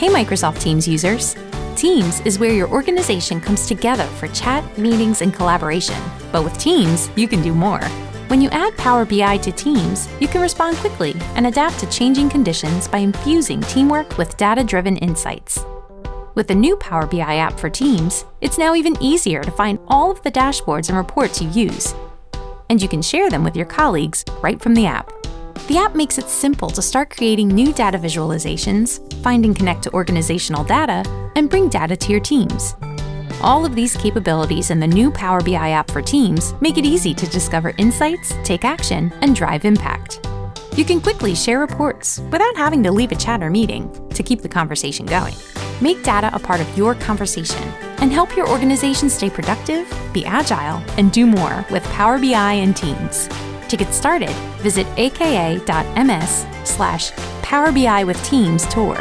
Hey, Microsoft Teams users! Teams is where your organization comes together for chat, meetings, and collaboration. But with Teams, you can do more. When you add Power BI to Teams, you can respond quickly and adapt to changing conditions by infusing teamwork with data driven insights. With the new Power BI app for Teams, it's now even easier to find all of the dashboards and reports you use. And you can share them with your colleagues right from the app. The app makes it simple to start creating new data visualizations, find and connect to organizational data, and bring data to your teams. All of these capabilities in the new Power BI app for Teams make it easy to discover insights, take action, and drive impact. You can quickly share reports without having to leave a chat or meeting to keep the conversation going. Make data a part of your conversation and help your organization stay productive, be agile, and do more with Power BI and Teams. To get started, visit aka.ms slash Power BI with Teams tour.